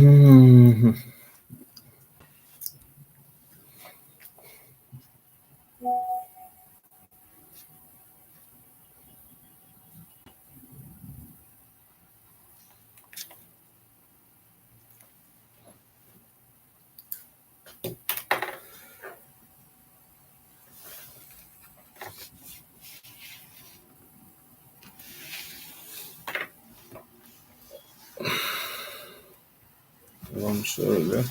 mm mm Tamam şöyle.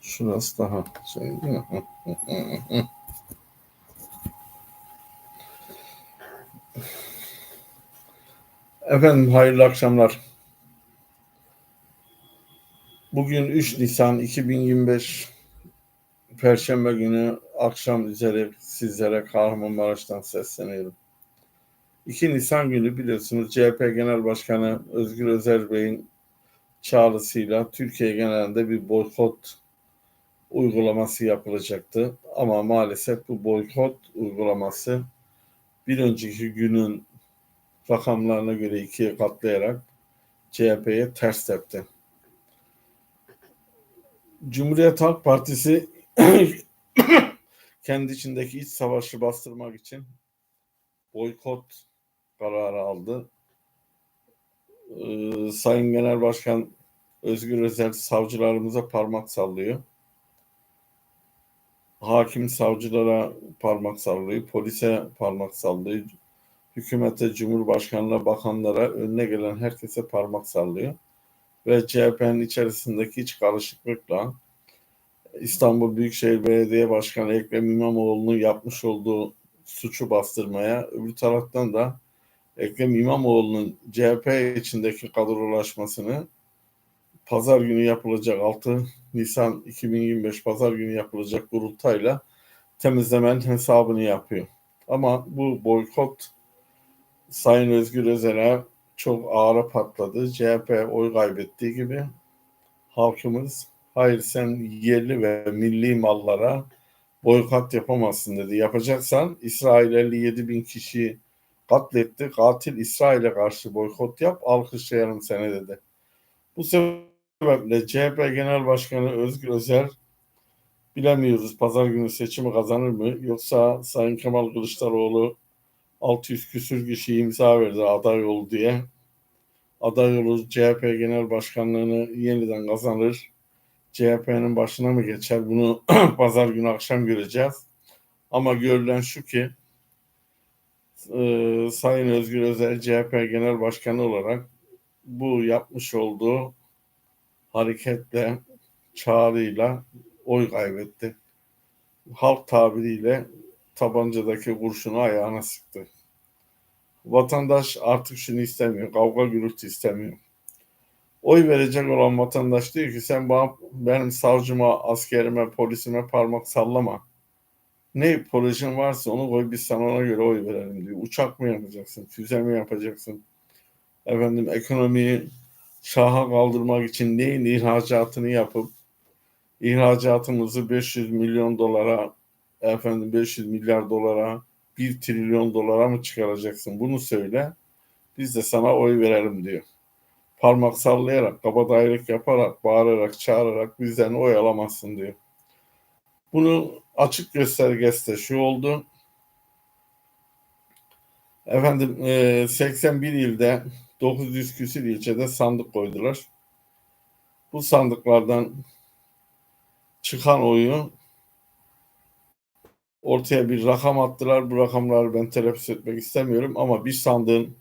Şurası daha şey? Efendim hayırlı akşamlar. Bugün 3 Nisan 2025 Perşembe günü akşam üzeri sizlere Kahramanmaraş'tan sesleniyorum. 2 Nisan günü biliyorsunuz CHP Genel Başkanı Özgür Özel Bey'in çağrısıyla Türkiye genelinde bir boykot uygulaması yapılacaktı. Ama maalesef bu boykot uygulaması bir önceki günün rakamlarına göre ikiye katlayarak CHP'ye ters tepti. Cumhuriyet Halk Partisi kendi içindeki iç savaşı bastırmak için boykot kararı aldı. Ee, Sayın Genel Başkan Özgür Özel savcılarımıza parmak sallıyor. Hakim savcılara parmak sallıyor, polise parmak sallıyor, hükümete, cumhurbaşkanına, bakanlara, önüne gelen herkese parmak sallıyor. Ve CHP'nin içerisindeki iç karışıklıkla İstanbul Büyükşehir Belediye Başkanı Ekrem İmamoğlu'nun yapmış olduğu suçu bastırmaya, öbür taraftan da Ekrem İmamoğlu'nun CHP içindeki kadrolaşmasını pazar günü yapılacak 6 Nisan 2025 pazar günü yapılacak kurultayla temizlemenin hesabını yapıyor. Ama bu boykot Sayın Özgür Özel'e çok ağır patladı. CHP oy kaybettiği gibi halkımız hayır sen yerli ve milli mallara boykot yapamazsın dedi. Yapacaksan İsrail 57 bin kişi katletti. Katil İsrail'e karşı boykot yap alkışlayalım seni dedi. Bu sebeple CHP Genel Başkanı Özgür Özel bilemiyoruz pazar günü seçimi kazanır mı yoksa Sayın Kemal Kılıçdaroğlu 600 küsür kişi imza verdi aday ol diye. Aday olur CHP Genel Başkanlığını yeniden kazanır. CHP'nin başına mı geçer bunu pazar günü akşam göreceğiz. Ama görülen şu ki e, Sayın Özgür Özel CHP Genel Başkanı olarak bu yapmış olduğu hareketle, çağrıyla oy kaybetti. Halk tabiriyle tabancadaki kurşunu ayağına sıktı. Vatandaş artık şunu istemiyor, kavga gürültü istemiyor. Oy verecek olan vatandaş diyor ki sen bana, benim savcıma, askerime, polisime parmak sallama. Ne projen varsa onu koy biz sana ona göre oy verelim diyor. Uçak mı yapacaksın, füze mi yapacaksın? Efendim ekonomiyi şaha kaldırmak için neyin ihracatını yapıp ihracatımızı 500 milyon dolara efendim 500 milyar dolara 1 trilyon dolara mı çıkaracaksın bunu söyle biz de sana oy verelim diyor. Parmak sallayarak, kabadayılık yaparak, bağırarak, çağırarak bizden oy alamazsın diyor. Bunu açık göstergesi de şu oldu. Efendim 81 ilde 900 küsür ilçede sandık koydular. Bu sandıklardan çıkan oyu ortaya bir rakam attılar. Bu rakamları ben telaffuz etmek istemiyorum ama bir sandığın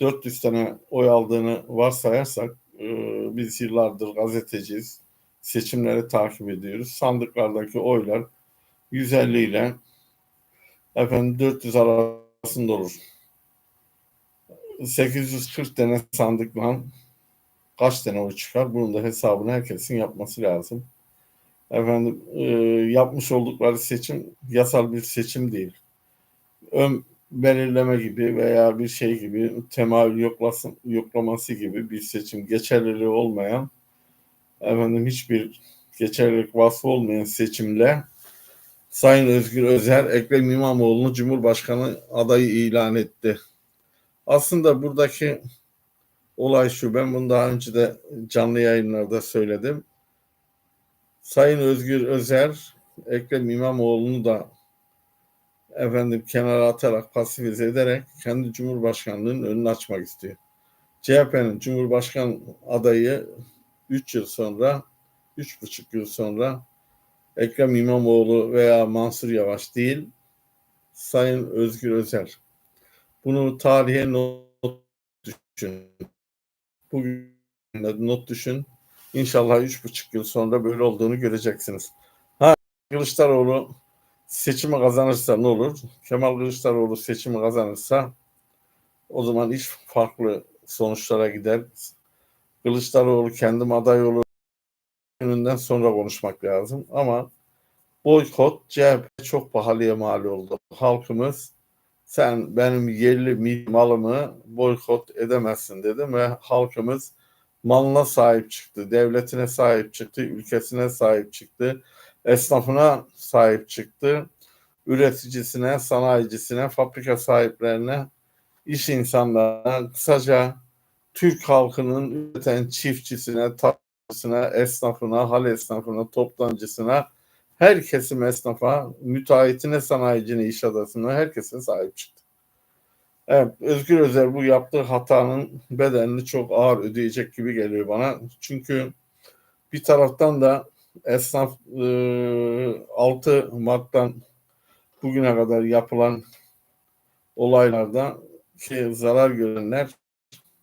400 tane oy aldığını varsayarsak e, biz yıllardır gazeteciyiz. Seçimleri takip ediyoruz. Sandıklardaki oylar 150 ile efendim 400 arasında olur. 840 tane sandıkla kaç tane oy çıkar? Bunun da hesabını herkesin yapması lazım. Efendim e, yapmış oldukları seçim yasal bir seçim değil. Ön belirleme gibi veya bir şey gibi temayül yoklasın, yoklaması gibi bir seçim geçerliliği olmayan efendim hiçbir geçerlilik vasfı olmayan seçimle Sayın Özgür Özel Ekrem İmamoğlu'nu Cumhurbaşkanı adayı ilan etti. Aslında buradaki olay şu. Ben bunu daha önce de canlı yayınlarda söyledim. Sayın Özgür Özer, Ekrem İmamoğlu'nu da efendim kenara atarak pasifize ederek kendi Cumhurbaşkanlığının önünü açmak istiyor. CHP'nin Cumhurbaşkan adayı 3 yıl sonra, 3,5 yıl sonra Ekrem İmamoğlu veya Mansur Yavaş değil, Sayın Özgür Özer. Bunu tarihe not düşün. Bugün not düşün. İnşallah üç buçuk yıl sonra böyle olduğunu göreceksiniz. Ha Kılıçdaroğlu seçimi kazanırsa ne olur? Kemal Kılıçdaroğlu seçimi kazanırsa o zaman iş farklı sonuçlara gider. Kılıçdaroğlu kendim aday olur önünden sonra konuşmak lazım ama boykot CHP çok pahalıya mal oldu. Halkımız sen benim yerli malımı boykot edemezsin dedim ve halkımız malına sahip çıktı, devletine sahip çıktı, ülkesine sahip çıktı, esnafına sahip çıktı, üreticisine, sanayicisine, fabrika sahiplerine, iş insanlarına, kısaca Türk halkının üreten çiftçisine, tarlasına, esnafına, hal esnafına, toptancısına, her kesim esnafa, müteahhitine, sanayicine, iş adasına, herkese sahip çıktı. Evet, Özgür Özel bu yaptığı hatanın bedelini çok ağır ödeyecek gibi geliyor bana. Çünkü bir taraftan da esnaf e, 6 Mart'tan bugüne kadar yapılan olaylarda ki zarar görenler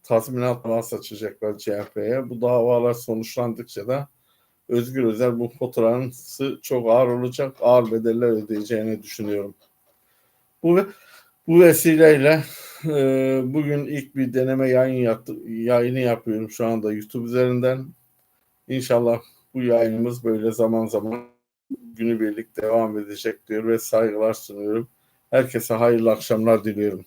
tazminat davası açacaklar CHP'ye. Bu davalar sonuçlandıkça da Özgür Özel bu fotoğrafı çok ağır olacak, ağır bedeller ödeyeceğini düşünüyorum. Bu bu vesileyle e, bugün ilk bir deneme yayın yaptı, yayını yapıyorum şu anda YouTube üzerinden. İnşallah bu yayınımız böyle zaman zaman günübirlik devam edecek diyor ve saygılar sunuyorum. Herkese hayırlı akşamlar diliyorum.